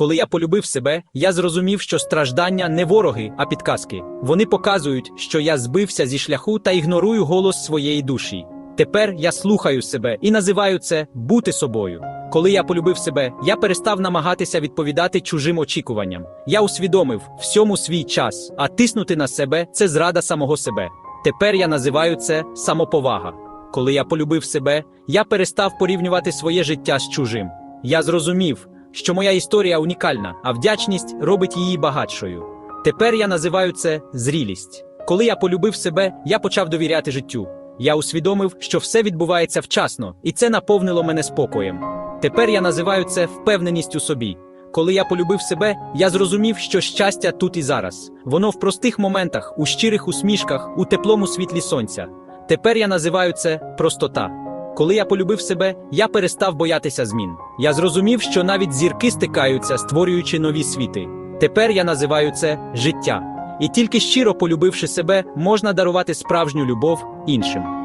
Коли я полюбив себе, я зрозумів, що страждання не вороги, а підказки. Вони показують, що я збився зі шляху та ігнорую голос своєї душі. Тепер я слухаю себе і називаю це бути собою. Коли я полюбив себе, я перестав намагатися відповідати чужим очікуванням. Я усвідомив всьому свій час, а тиснути на себе це зрада самого себе. Тепер я називаю це самоповага. Коли я полюбив себе, я перестав порівнювати своє життя з чужим. Я зрозумів, що моя історія унікальна, а вдячність робить її багатшою. Тепер я називаю це зрілість. Коли я полюбив себе, я почав довіряти життю. Я усвідомив, що все відбувається вчасно, і це наповнило мене спокоєм. Тепер я називаю це впевненість у собі. Коли я полюбив себе, я зрозумів, що щастя тут і зараз. Воно в простих моментах, у щирих усмішках, у теплому світлі сонця. Тепер я називаю це простота. Коли я полюбив себе, я перестав боятися змін. Я зрозумів, що навіть зірки стикаються, створюючи нові світи. Тепер я називаю це життя. І тільки щиро полюбивши себе, можна дарувати справжню любов іншим.